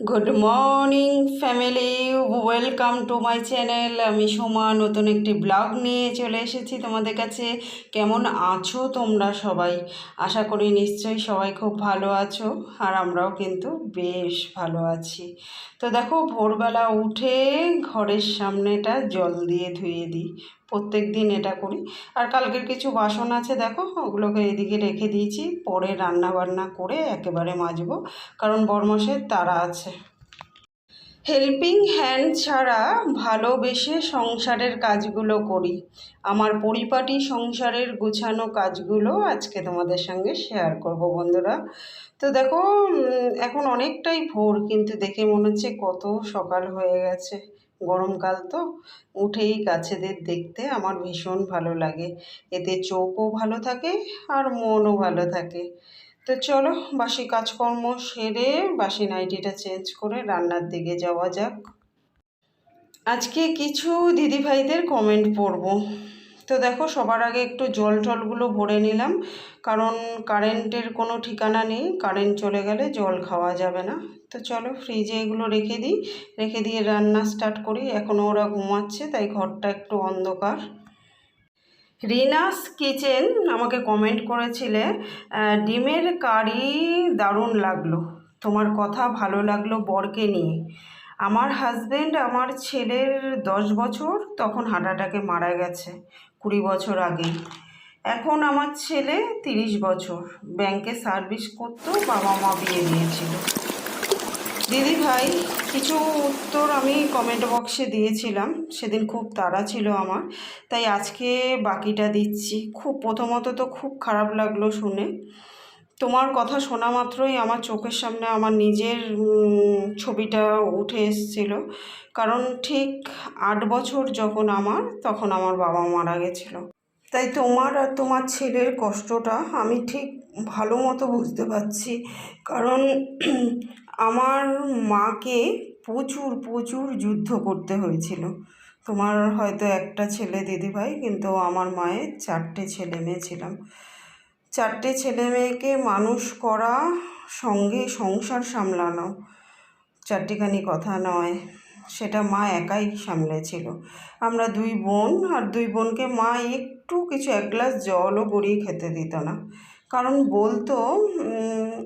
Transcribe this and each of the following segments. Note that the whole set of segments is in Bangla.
Good morning family welcome to my channel আমি সোমা, নতুন একটি ব্লগ নিয়ে চলে এসেছি তোমাদের কাছে। কেমন আছো তোমরা সবাই? আশা করি নিশ্চয়ই সবাই খুব ভালো আছো, আর আমরাও কিন্তু বেশ ভালো আছি। তো দেখো, ভোরবেলা উঠে ঘরের সামনেটা জল দিয়ে ধুয়ে দিই। প্রত্যেক দিন এটা করি। আর কালকের কিছু বাসন আছে দেখো, ওগুলোকে এদিকে রেখে দিয়েছি। পরে রান্না বান্না করে একেবারে মাজবো, কারণ বরমাসের তারা আছে। হেল্পিং হ্যান্ড ছাড়া ভালোবেসে সংসারের কাজগুলো করি। আমার পরিপাটি সংসারের গুছানো কাজগুলো আজকে তোমাদের সঙ্গে শেয়ার করব বন্ধুরা। তো দেখো এখন অনেকটাই ভোর, কিন্তু দেখে মনে হচ্ছে কত সকাল হয়ে গেছে। গরমকাল তো উঠেই গাছেদের দেখতে আমার ভীষণ ভালো লাগে। এতে চোখও ভালো থাকে আর মনও ভালো থাকে। তো চলো বাসি কাজকর্ম সেরে বাসি নাইটিটা চেঞ্জ করে রান্নার দিকে যাওয়া যাক। আজকে কিছু দিদিভাইদের কমেন্ট পড়ব। তো দেখো সবার আগে একটু জল টলগুলো ভরে নিলাম। কারণ কারেন্টের কোনো ঠিকানা নেই। কারেন্ট চলে গেলে জল খাওয়া যাবে না। তো চলো ফ্রিজে এগুলো রেখে দিই। রেখে দিয়ে রান্না স্টার্ট করি। এখনও ওরা ঘুমাচ্ছে, তাই ঘরটা একটু অন্ধকার। রিনাস কিচেন আমাকে কমেন্ট করেছিলে ডিমের কারি দারুণ লাগল। তোমার কথা ভালো লাগল বরকে নিয়ে। আমার হাজব্যান্ড আমার ছেলের দশ বছর, তখন হার্ট অ্যাটাকে মারা গেছে কুড়ি বছর আগে এখন আমার ছেলে তিরিশ বছর। ব্যাংকে সার্ভিস করতো বাবা মা বিয়ে দিয়েছিল। দিদি ভাই, কিছু উত্তর আমি কমেন্ট বক্সে দিয়েছিলাম। সেদিন খুব তাড়া ছিল আমার, তাই আজকে বাকিটা দিচ্ছি। খুব, প্রথমত তো খুব খারাপ লাগল শুনে। তোমার কথা শোনা মাত্রই আমার চোখের সামনে আমার নিজের ছবিটা উঠে এসেছিল। কারণ ঠিক আট বছর যখন আমার, তখন আমার বাবা মারা গেছিল। তাই তোমার আর তোমার ছেলের কষ্টটা আমি ঠিক ভালো মতো বুঝতে পারছি। কারণ আমার মাকে প্রচুর প্রচুর যুদ্ধ করতে হয়েছিল। তোমার হয়তো একটা ছেলে দিদিভাই, কিন্তু আমার মায়ের চারটে ছেলে মেয়ে ছিলাম। চারটে ছেলে মেয়েকে মানুষ করা, সঙ্গে সংসার সামলানো চারটিখানি কথা নয়, সেটা মা একাই সামলেছিল। আমরা দুই বোন, আর দুই বোনকে মা একটু কিছু এক গ্লাস জলও গড়িয়ে খেতে দিত না। কারণ বলতো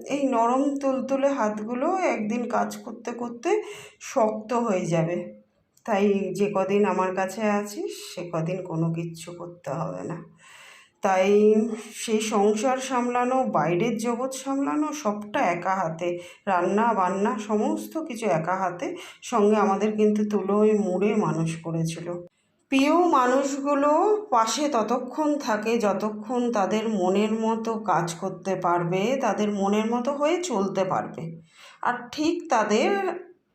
এই নরম তুলতুলে হাতগুলো একদিন কাজ করতে করতে শক্ত হয়ে যাবে। তাই যে কদিন আমার কাছে আছিস, সে কদিন কোনো কিচ্ছু করতে হবে না। তাই সেই সংসার সামলানো, বাইরের জগৎ সামলানো, সবটা একা হাতে। রান্না, বান্না, সমস্ত কিছু একা হাতে। সঙ্গে আমাদের কিন্তু তুলোয় মুড়ে মানুষ করেছিল। প্রিয় মানুষগুলো পাশে ততক্ষণ থাকে যতক্ষণ তাদের মনের মতো কাজ করতে পারবে, তাদের মনের মতো হয়ে চলতে পারবে। আর ঠিক তাদের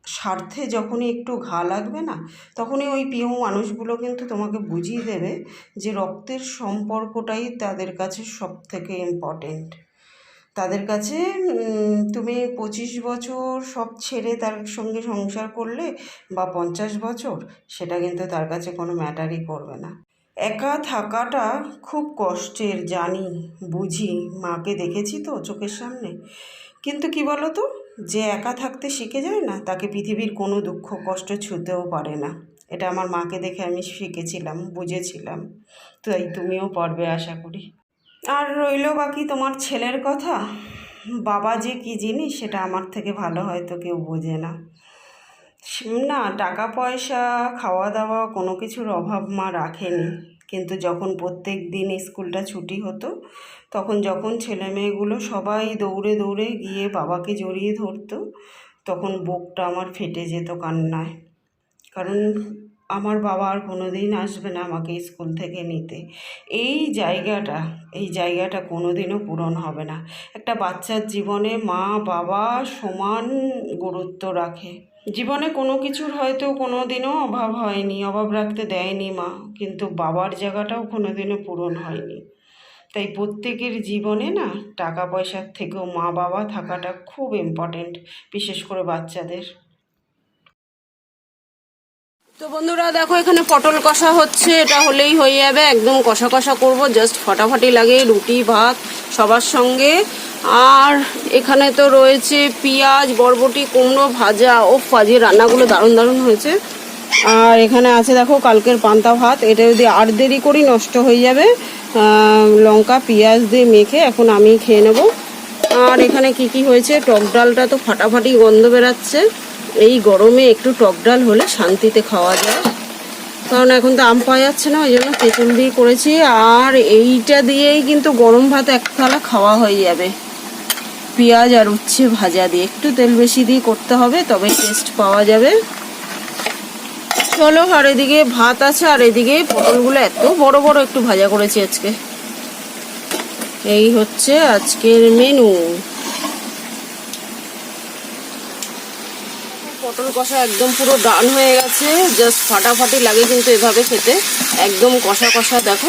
স্বার্থে যখনই একটু ঘা লাগবে না, তখনই ওই প্রিয় মানুষগুলো কিন্তু তোমাকে বুঝিয়ে দেবে যে রক্তের সম্পর্কটাই তাদের কাছে সব থেকে ইম্পর্টেন্ট তাদের কাছে তুমি পঁচিশ বছর সব ছেড়ে তার সঙ্গে সংসার করলে বা পঞ্চাশ বছর, সেটা কিন্তু তার কাছে কোনো ম্যাটারই করবে না। একা থাকাটা খুব কষ্টের, জানি, বুঝি, মাকে দেখেছি তো চোখের সামনে। কিন্তু কি বলো তো যে একা থাকতে শিখে যায় না, তাকে পৃথিবীর কোনো দুঃখ, কষ্ট ছুতেও পারে না। এটা আমার মাকে দেখে আমি শিখেছিলাম, বুঝেছিলাম। তাই তুমিও পারবে, আশা করি। আর রইল বাকি তোমার ছেলের কথা? বাবা যে কী জিনিস, সেটা আমার থেকে ভালো হয়তো কেউ বোঝে না। না টাকা পয়সা খাওয়া দাওয়া কোনো কিছুর অভাব মা রাখেনি। কিন্তু যখন প্রত্যেক দিন স্কুলটা ছুটি হতো, তখন যখন ছেলে মেয়েগুলো সবাই দৌড়ে দৌড়ে গিয়ে বাবাকে জড়িয়ে ধরতো, তখন বুকটা আমার ফেটে যেত কান্নায়। কারণ আমার বাবা আর কোনো দিন আসবে না আমাকে স্কুল থেকে নিতে। এই জায়গাটা এই জায়গাটা কোনো দিনও পূরণ হবে না। একটা বাচ্চার জীবনে মা, বাবা সমান গুরুত্ব রাখে। জীবনে কোনো কিছুর হয়তো কোনো দিনও অভাব হয়নি, অভাব রাখতে দেয়নি মা, কিন্তু বাবার জায়গাটাও কোনো দিনও পূরণ হয়নি। তাই প্রত্যেকের জীবনে না টাকা পয়সার থেকেও মা, বাবা থাকাটা খুব ইম্পর্টেন্ট বিশেষ করে বাচ্চাদের। তো বন্ধুরা দেখো, এখানে পটল কষা হচ্ছে। এটা হলেই হয়ে যাবে। একদম কষা কষা করব। জাস্ট ফটাফটি লাগে, রুটি, ভাত, সবার সঙ্গে। আর এখানে তো রয়েছে পেঁয়াজ, বরবটি, কুমড়ো ভাজা। ও ফাজি রান্নাগুলো দারুণ দারুণ হয়েছে। আর এখানে আছে, দেখো, কালকের পান্তা ভাত। এটা যদি আর দেরি করি, নষ্ট হয়ে যাবে। লঙ্কা, পেঁয়াজ দিয়ে মেখে এখন আমি খেয়ে নেব। আর এখানে কি কি হয়েছে? টক ডালটা তো ফাটাফাটি গন্ধ বেরাচ্ছে। এই গরমে একটু টক ডাল হলে শান্তিতে খাওয়া যায়। কারণ এখন তো আম পাওয়া যাচ্ছে না, ওই জন্য তেঁতুল দিয়ে করেছি। আর এইটা দিয়েই কিন্তু গরম ভাত এক থালা খাওয়া হয়ে যাবে। পেঁয়াজ আর উচ্ছে ভাজা দিয়ে একটু তেল বেশি দিয়ে করতে হবে, তবে টেস্ট পাওয়া যাবে। চলো, আর এদিকে ভাত আছে, আর এদিকে পটলগুলো এত বড় বড় একটু ভাজা করেছি আজকে। এই হচ্ছে আজকের মেনু পটল কষা একদম পুরো ডান হয়ে গেছে। জাস্ট ফাটাফাটি লাগে কিন্তু এভাবে খেতে। একদম কষা কষা, দেখো।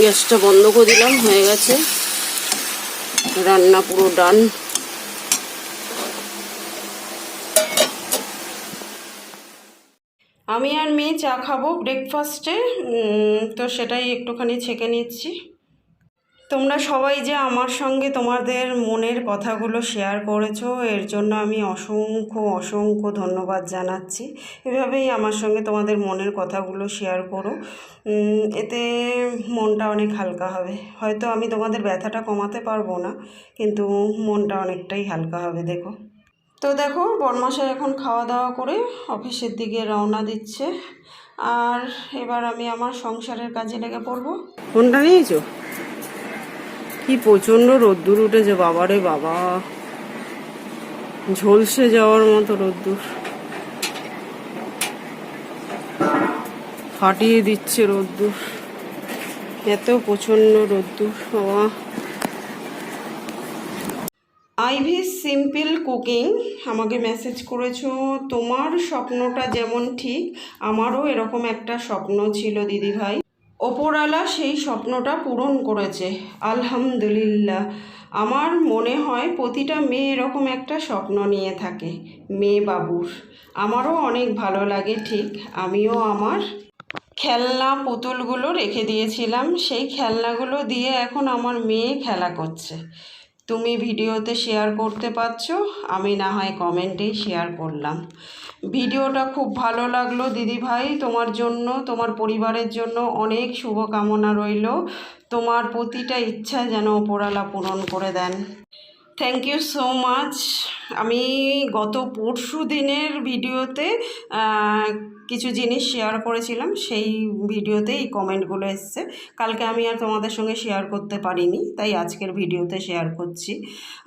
গ্যাসটা বন্ধ করে দিলাম, হয়ে গেছে। রান্না পুরো ডান। আমি আর মেয়ে চা খাব ব্রেকফাস্টে তো সেটাই একটুখানি ছেঁকে নিচ্ছি। তোমরা সবাই যে আমার সঙ্গে তোমাদের মনের কথাগুলো শেয়ার করেছ, এর জন্য আমি অসংখ্য অসংখ্য ধন্যবাদ জানাচ্ছি। এভাবেই আমার সঙ্গে তোমাদের মনের কথাগুলো শেয়ার করো। এতে মনটা অনেক হালকা হবে। হয়তো আমি তোমাদের ব্যথাটা কমাতে পারব না, কিন্তু মনটা অনেকটাই হালকা হবে, দেখো। তো দেখো বরমাসা এখন খাওয়া দাওয়া করে অফিসের দিকে রওনা দিচ্ছে। আর এবার আমি আমার সংসারের কাজে লেগে পড়ব। ফোনটা নিয়েছো? কি প্রচণ্ড রোদ্দুর উঠেছে বাবারে বাবা। ঝলসে যাওয়ার মতো রোদ্দুর। ফাটিয়ে দিচ্ছে রোদ্দুর। এত প্রচণ্ড রোদ্দুর, বাবা। আইভি সিম্পল কুকিং আমাকে মেসেজ করেছ, তোমার স্বপ্নটা যেমন ঠিক, আমারও এরকম একটা স্বপ্ন ছিল দিদি ভাই ওপরওয়ালা সেই স্বপ্নটা পূরণ করেছে, আলহামদুলিল্লাহ। আমার মনে হয় প্রতিটা মেয়ে এরকম একটা স্বপ্ন নিয়ে থাকে, মেয়ে বাবুর। আমারও অনেক ভালো লাগে, ঠিক। আমিও আমার খেলনা পুতুলগুলো রেখে দিয়েছিলাম, সেই খেলনাগুলো দিয়ে এখন আমার মেয়ে খেলা করছে। তুমি ভিডিওতে শেয়ার করতে পারছ, আমি না হয় কমেন্টেই শেয়ার করলাম। ভিডিওটা খুব ভালো লাগল দিদি ভাই, তোমার জন্য, তোমার পরিবারের জন্য অনেক শুভকামনা রইল। তোমার প্রতিটা ইচ্ছা যেন ওপরালা পূরণ করে দেন। থ্যাংক ইউ সো মাচ আমি গত পরশু দিনের ভিডিওতে কিছু জিনিস শেয়ার করেছিলাম, সেই ভিডিওতে এই কমেন্টগুলো এসছে। কালকে আমি আর তোমাদের সঙ্গে শেয়ার করতে পারিনি, তাই আজকের ভিডিওতে শেয়ার করছি।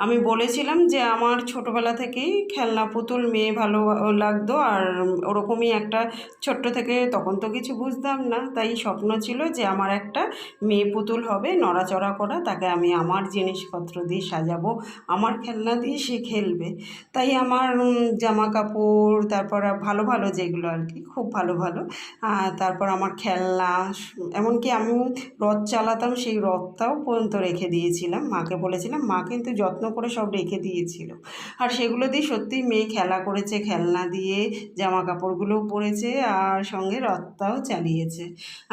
আমি বলেছিলাম যে আমার ছোটোবেলা থেকেই খেলনা পুতুল মেয়ে ভালো লাগতো, আর ওরকমই একটা ছোট্ট থেকে তখন তো কিছু বুঝতাম না, তাই স্বপ্ন ছিল যে আমার একটা মেয়ে পুতুল হবে, নড়াচড়া করা, তাকে আমি আমার জিনিসপত্র দিয়ে সাজাবো, আমার খেলনা দিয়ে সে খেলবে। তাই আমার জামা কাপড় তারপর ভালো ভালো যেগুলো আর কি, খুব ভালো ভালো। তারপর আমার খেলনা, এমনকি আমি রথ চালাতাম, সেই রথটাও পর্যন্ত রেখে দিয়েছিলাম। মাকে বলেছিলাম, মা কিন্তু যত্ন করে সব রেখে দিয়েছিল। আর সেগুলো দিয়ে সত্যিই মেয়ে খেলা করেছে, খেলনা দিয়ে জামা কাপড়গুলোও পরেছে, আর সঙ্গে রথটাও চালিয়েছে।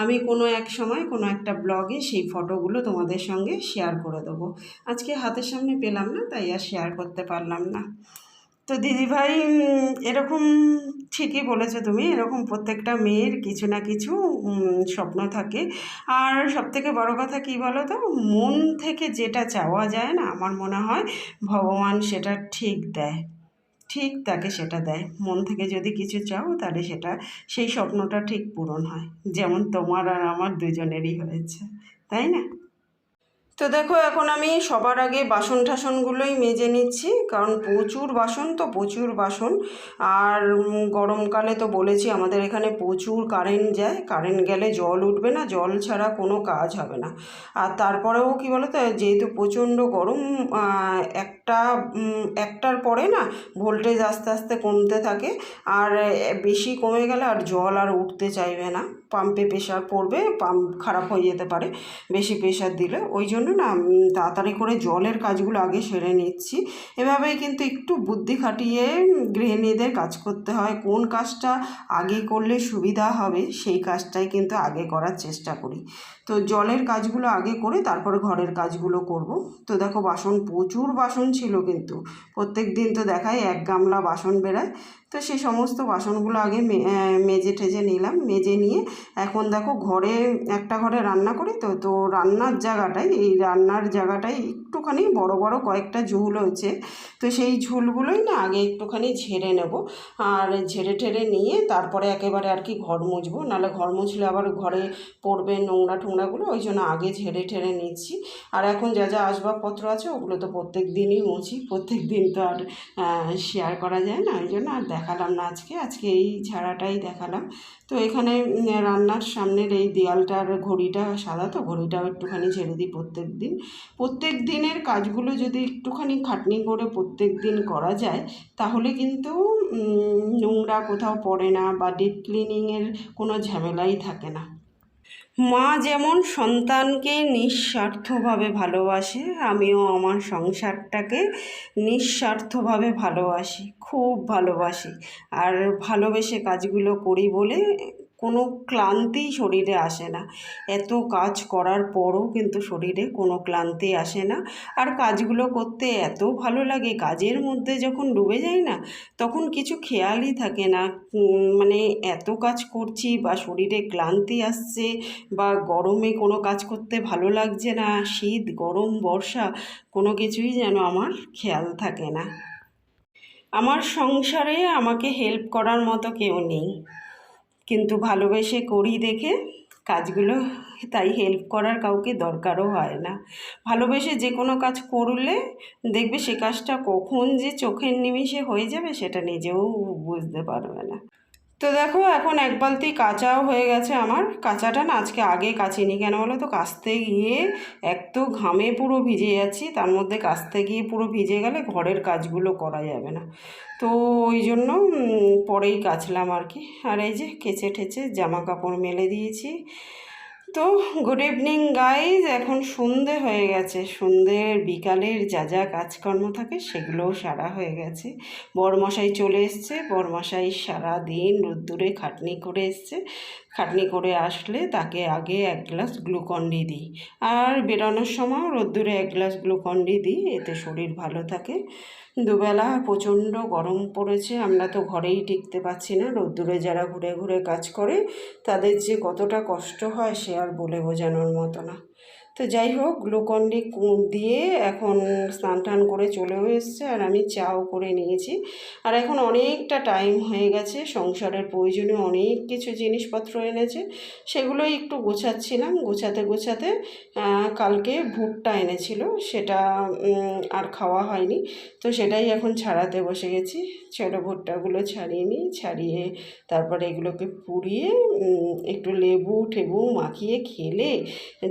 আমি কোনো এক সময়, কোনো একটা ব্লগে সেই ফটোগুলো তোমাদের সঙ্গে শেয়ার করে দেবো। আজকে হাতের সামনে পেলাম না, তাই আর শেয়ার করতে পারলাম না। তো দিদিভাই এরকম ঠিকই বলেছ তুমি, এরকম প্রত্যেকটা মেয়ের কিছু না কিছু স্বপ্ন থাকে। আর সবথেকে বড় কথা কী বলো তো মন থেকে যেটা চাওয়া যায় না, আমার মনে হয় ভগবান সেটা ঠিক দেয়। ঠিক তাকে সেটা দেয়। মন থেকে যদি কিছু চাও, তাহলে সেটা, সেই স্বপ্নটা ঠিক পূরণ হয়। যেমন তোমার আর আমার দুজনেরই হয়েছে। তাই না? তো দেখো, এখন আমি সবার আগে বাসন টাসনগুলোই মেজে নিচ্ছি, কারণ প্রচুর বাসন তো প্রচুর বাসন। আর গরমকালে তো বলেছি, আমাদের এখানে প্রচুর কারেন্ট যায় কারেন্ট গেলে জল উঠবে না, জল ছাড়া কোনো কাজ হবে না। আর তারপরেও কি বলো তো যেহেতু প্রচণ্ড গরম একটা একটার পরে না ভোল্টেজ আস্তে আস্তে কমতে থাকে, আর বেশি কমে গেলে আর জল আর উঠতে চাইবে না। পাম্পে প্রেশার পড়বে পাম্প খারাপ হয়ে যেতে পারে, বেশি প্রেশার দিলে। ওই জন্য জন্য না তাড়াতাড়ি করে জলের কাজগুলো আগে সেরে নিচ্ছি। এভাবেই কিন্তু একটু বুদ্ধি খাটিয়ে গৃহিণীদের কাজ করতে হয়। কোন কাজটা আগে করলে সুবিধা হবে, সেই কাজটাই কিন্তু আগে করার চেষ্টা করি। তো জলের কাজগুলো আগে করে তারপর ঘরের কাজগুলো করব। তো দেখো, বাসন, প্রচুর বাসন ছিল কিন্তু। প্রত্যেক দিন তো দেখায় এক গামলা বাসন বেরায় তো সেই সমস্ত বাসনগুলো আগে মেজে ঠেজে নিলাম। মেজে নিয়ে এখন দেখো ঘরে, একটা ঘরে রান্না করি তো তো রান্নার জায়গাটাই, এই রান্নার জায়গাটায় একটুখানি বড় বড় কয়েকটা ঝুল হয়েছে। তো সেই ঝুলগুলোই না আগে একটুখানি ঝেড়ে নেব। আর ঝেড়ে ঠেড়ে নিয়ে তারপরে একেবারে আর কি ঘর মুছবো। নাহলে ঘর মুছলে আবার ঘরে পড়বে নোংরা টোংরাগুলো ওই জন্য আগে ঝেড়ে ঠেড়ে নিচ্ছি। আর এখন যা যা আসবাবপত্র আছে, ওগুলো তো প্রত্যেক দিনই মুছি। প্রত্যেক দিন তো আর শেয়ার করা যায় না। ওই জন্য আর দেখালাম না আজকে। আজকে এই ঝাড়াটাই দেখালাম। তো এখানে রান্নার সামনের এই দেয়ালটার ঘড়িটা সাদা তো, ঘড়িটাও একটুখানি ছেড়ে দিই প্রত্যেক দিন। প্রত্যেক দিনের কাজগুলো যদি একটুখানি খাটনি করে প্রত্যেক দিন করা যায়, তাহলে কিন্তু নোংরা কোথাও পড়ে না বা ডিপ ক্লিনিংয়ের কোনো ঝামেলাই থাকে না। মা যেমন সন্তানকে নিঃস্বার্থভাবে ভালোবাসে, আমিও আমার সংসারটাকে নিঃস্বার্থভাবে ভালোবাসি, খুব ভালোবাসি। আর ভালোবেসে কাজগুলো করি বলে কোনো ক্লান্তি শরীরে আসে না। এত কাজ করার পরও কিন্তু শরীরে কোনো ক্লান্তি আসে না। আর কাজগুলো করতে এত ভালো লাগে, কাজের মধ্যে যখন ডুবে যাই না, তখন কিছু খেয়ালই থাকে না। মানে এত কাজ করছি বা শরীরে ক্লান্তি আসছে বা গরমে কোনো কাজ করতে ভালো লাগছে না, শীত, গরম, বর্ষা, কোনো কিছুই যেন আমার খেয়াল থাকে না। আমার সংসারে আমাকে হেল্প করার মতো কেউ নেই। কিন্তু ভালোবেসে করি দেখে কাজগুলো, তাই হেল্প করার কাউকে দরকারও হয় না। ভালোবেসে যে কোনো কাজ করলে দেখবে সে কাজটা কখন যে চোখের নিমিষে হয়ে যাবে সেটা নিজেও বুঝতে পারবে না। তো দেখো, এখন এক বালতি কাঁচাও হয়ে গেছে আমার। কাঁচাটা না আজকে আগে কাচিনি কেন বলো তো? কাচতে গিয়ে এক তো ঘামে পুরো ভিজে যাচ্ছি, তার মধ্যে কাচতে গিয়ে পুরো ভিজে গেলে ঘরের কাজগুলো করা যাবে না। তো ওই জন্য পরেই কাচলাম আর কি। আর এই যে কেচে ঠেচে জামা কাপড় মেলে দিয়েছি। তো গুড ইভিনিং গাইজ এখন সন্ধে হয়ে গেছে। সন্ধ্যের বিকালের যা যা কাজকর্ম থাকে সেগুলোও সারা হয়ে গেছে। বরমশাই চলে এসছে। বরমশাই সারা দিন রোদ্দুরে খাটনি করে এসছে। খাটনি করে আসলে তাকে আগে এক গ্লাস গ্লুকন ডি দিই। আর বেরোনোর সময় রোদ্দুরে এক গ্লাস গ্লুকন ডি দিই। এতে শরীর ভালো থাকে। দুবেলা প্রচণ্ড গরম পড়েছে। আমরা তো ঘরেই টিকতে পারছি না। রোদ্দুরে যারা ঘুরে ঘুরে কাজ করে, তাদের যে কতটা কষ্ট হয় সে আর বলে বোঝানোর মতো না। তো যাই হোক গ্লুকন্ডি দিয়ে এখন স্নান টান করে চলেও এসছে আর আমি চাও করে নিয়েছি। আর এখন অনেকটা টাইম হয়ে গেছে, সংসারের প্রয়োজনীয় অনেক কিছু জিনিসপত্র এনেছে, সেগুলোই একটু গোছাচ্ছিলাম। গোছাতে গোছাতে কালকে ভুট্টা এনেছিল, সেটা আর খাওয়া হয়নি। তো সেটাই এখন ছাড়াতে বসে গেছি। ছোটো ভুট্টাগুলো ছাড়িয়ে নিই, ছাড়িয়ে তারপরে এগুলোকে পুড়িয়ে একটু লেবু টেবু মাখিয়ে খেলে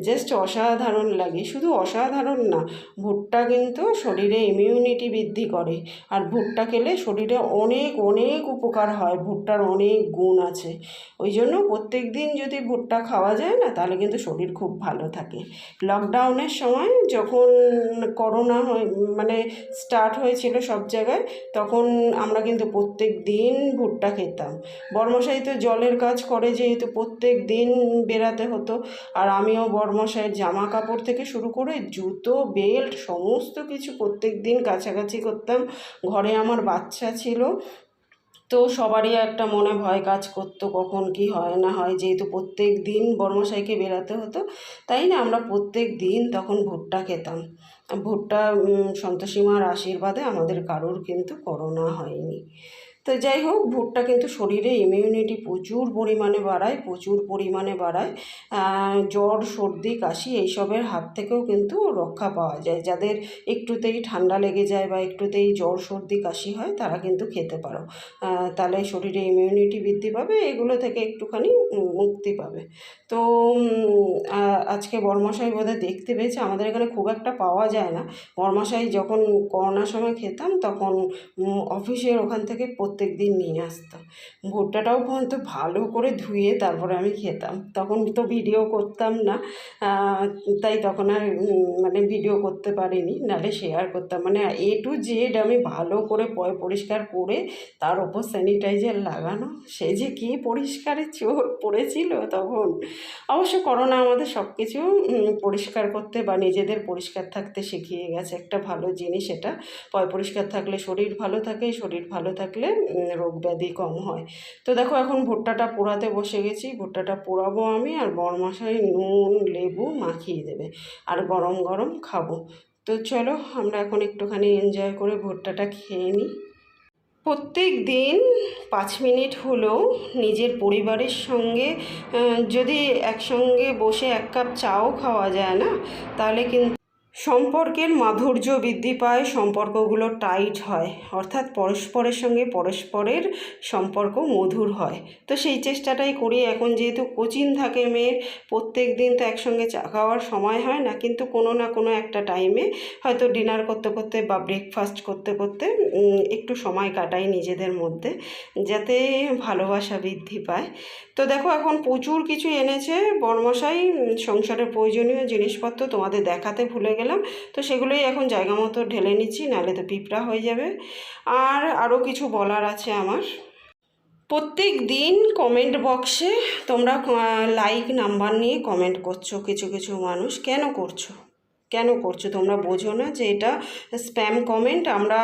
জাস্ট অসাধারণ লাগে। শুধু অসাধারণ না, ভুট্টা কিন্তু শরীরে ইমিউনিটি বৃদ্ধি করে। আর ভুট্টা খেলে শরীরে অনেক অনেক উপকার হয়। ভুট্টার অনেক গুণ আছে। ওই জন্য প্রত্যেক দিন যদি ভুট্টা খাওয়া যায় না, তাহলে কিন্তু শরীর খুব ভালো থাকে। লকডাউনের সময় যখন করোনা মানে স্টার্ট হয়েছিল সব জায়গায়, তখন আমরা কিন্তু প্রত্যেক দিন ভুট্টা খেতাম। বর্মশাই তো জলের কাজ করে যেহেতু প্রত্যেক দিন বেরাতে হতো। আর আমিও বর্মশাইয়ের জামা কাপড় থেকে শুরু করে জুতো বেল্ট সমস্ত কিছু প্রত্যেক দিন কাছাকাছি করতাম। ঘরে আমার বাচ্চা ছিল। তো সবারই একটা মনে ভয় কাজ করতো কখন কি হয় না হয়। যেহেতু প্রত্যেক দিন বর্মশাইকে বেরাতে হতো তাই না? আমরা প্রত্যেক দিন তখন ভুট্টা খেতাম। ভুট্টা উম, সন্তোষী মার আশীর্বাদে আমাদের কারোর কিন্তু করোনা হয়নি। তো যাই হোক, ভুট্টা কিন্তু শরীরে ইমিউনিটি প্রচুর পরিমাণে বাড়ায়, প্রচুর পরিমাণে বাড়ায়। জ্বর, সর্দি, কাশি এইসবের হাত থেকেও কিন্তু রক্ষা পাওয়া যায়। যাদের একটুতেই ঠান্ডা লেগে যায় বা একটুতেই জ্বর, সর্দি, কাশি হয়, তারা কিন্তু খেতে পারো। তাহলে শরীরে ইমিউনিটি বৃদ্ধি পাবে, এগুলো থেকে একটুখানি মুক্তি পাবে। তো আজকে বর্মশাই বোধহয় দেখতে পেয়েছে, আমাদের এখানে খুব একটা পাওয়া যায় না। বর্মাশাই যখন করোনার সময় খেতাম, তখন অফিসের ওখান থেকে প্রত্যেক দিন নিয়ে আসতো ভুট্টাটাও পর্যন্ত ভালো করে ধুয়ে তারপরে আমি খেতাম। তখন তো ভিডিও করতাম না। তাই তখন আর মানে ভিডিও করতে পারিনি। নাহলে শেয়ার করতাম। মানে এ টু জেড আমি ভালো করে পরিষ্কার করে তার ওপর স্যানিটাইজার লাগানো। সে যে কী পরিষ্কারের চোর পড়েছিল তখন। অবশ্য করোনা আমাদের সব কিছু পরিষ্কার করতে বা নিজেদের পরিষ্কার থাকতে শিখিয়ে গেছে। একটা ভালো জিনিস এটা। পয়, পরিষ্কার থাকলে শরীর ভালো থাকে, শরীর ভালো থাকলে রোগ ব্যাধি কম হয়। তো দেখো এখন ভুট্টাটা পোড়াতে বসে গেছি। ভুট্টাটা পোড়াবো আমি আর বরমশাই নুন, লেবু মাখিয়ে দেবে আর গরম গরম খাব। তো চলো আমরা এখন একটুখানি এনজয় করে ভুট্টাটা খেয়ে নিই। প্রত্যেক দিন পাঁচ মিনিট হলেও নিজের পরিবারের সঙ্গে যদি একসঙ্গে বসে এক কাপ চাও খাওয়া যায় না, তাহলে কিন্তু সম্পর্কের মাধুর্য বৃদ্ধি পায়, সম্পর্কগুলো টাইট হয়। অর্থাৎ পরস্পরের সঙ্গে পরস্পরের সম্পর্ক মধুর হয়। তো সেই চেষ্টাটাই করি। এখন যেহেতু কোচিং থাকে মেয়ের, প্রত্যেক দিন তো একসঙ্গে চা খাওয়ার সময় হয় না, কিন্তু কোনো না কোনো একটা টাইমে হয়তো ডিনার করতে করতে বা ব্রেকফাস্ট করতে করতে একটু সময় কাটাই নিজেদের মধ্যে, যাতে ভালোবাসা বৃদ্ধি পায়। তো দেখো, এখন প্রচুর কিছু এনেছে। বর্মশাই সংসারের প্রয়োজনীয় জিনিসপত্র তোমাদের দেখাতে ভুলে গেলাম। তো সেগুলোই এখন জায়গা মতো ঢেলে নিচ্ছি, নাহলে তো পিঁপড়া হয়ে যাবে। আর আরও কিছু বলার আছে আমার। প্রত্যেক দিন কমেন্ট বক্সে তোমরা লাইক নাম্বার নিয়ে কমেন্ট করছ কিছু কিছু মানুষ। কেন করছ? কেন করছ? তোমরা বোঝো না যে এটা স্প্যাম কমেন্ট আমরা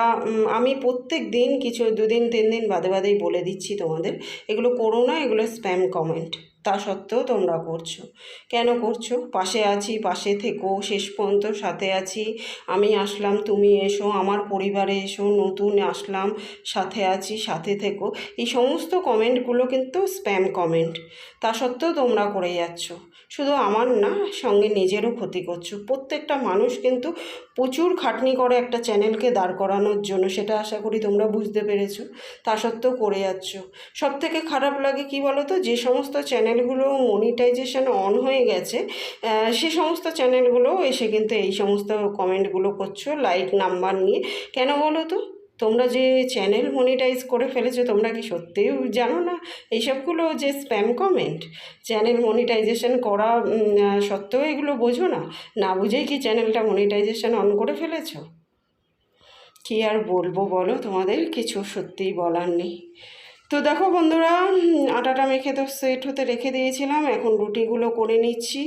আমি প্রত্যেক দিন কিছু, দুদিন, তিন দিন বাদে বাদেই বলে দিচ্ছি তোমাদের। এগুলো করো না, এগুলো স্প্যাম কমেন্ট তা সত্ত্বেও তোমরা করছ। কেন করছ? পাশে আছি, পাশে থেকো, শেষ পর্যন্ত সাথে আছি। আমি আসলাম, তুমি এসো, আমার পরিবারে এসো, নতুন আসলাম, সাথে আছি, সাথে থেকো। এই সমস্ত কমেন্টগুলো কিন্তু স্প্যাম কমেন্ট। তা সত্ত্বেও তোমরা করে যাচ্ছ। শুধু আমার না, সঙ্গে নিজেরও ক্ষতি করছ। প্রত্যেকটা মানুষ কিন্তু প্রচুর খাটনি করে একটা চ্যানেলকে দাঁড় করানোর জন্য, সেটা আশা করি তোমরা বুঝতে পেরেছ। তা সত্ত্বেও করে যাচ্ছ। সব থেকে খারাপ লাগে কি বলো তো যে সমস্ত চ্যানেলগুলো মনিটাইজেশন অন হয়ে গেছে সে সমস্ত চ্যানেলগুলো এসে কিন্তু এই সমস্ত কমেন্টগুলো করছ লাইক নাম্বার নিয়ে। কেন বলো তো তোমরা যে চ্যানেল মনিটাইজ করে ফেলেছো, তোমরা কি সত্যিই জানো না? এইসবগুলো যে স্প্যাম কমেন্ট চ্যানেল মনিটাইজেশন করা সত্ত্বেও এগুলো বোঝো না। না বুঝেই কি চ্যানেলটা মনিটাইজেশন অন করে ফেলেছো? কি আর বলব বলো? তোমাদের কিছু সত্যিই বলার নেই। তো দেখো বন্ধুরা আটাটা মেখে তো সেট হতে রেখে দিয়েছিলাম, এখন রুটিগুলো করে নিচ্ছি।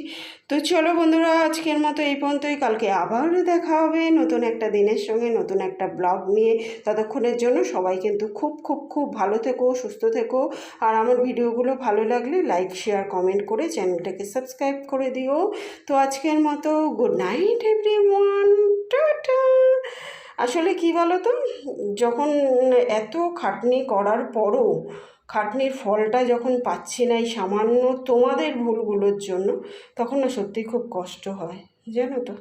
তো চলো বন্ধুরা, আজকের মতো এই পর্যন্তই। কালকে আবার দেখা হবে নতুন একটা দিনের সঙ্গে, নতুন একটা ব্লগ নিয়ে। ততক্ষণের জন্য সবাই কিন্তু খুব খুব খুব ভালো থেকো, সুস্থ থেকো। আর আমার ভিডিওগুলো ভালো লাগলে লাইক শেয়ার কমেন্ট করে চ্যানেলটাকে সাবস্ক্রাইব করে দিও। তো আজকের মতো good night everyone tata! আসলে কি বলো তো যখন এত খাটনি করার পরও খাটনির ফলটা যখন পাচ্ছি না এই সামান্য তোমাদের ভুলগুলোর জন্য, তখন না সত্যি খুব কষ্ট হয়, জানো তো?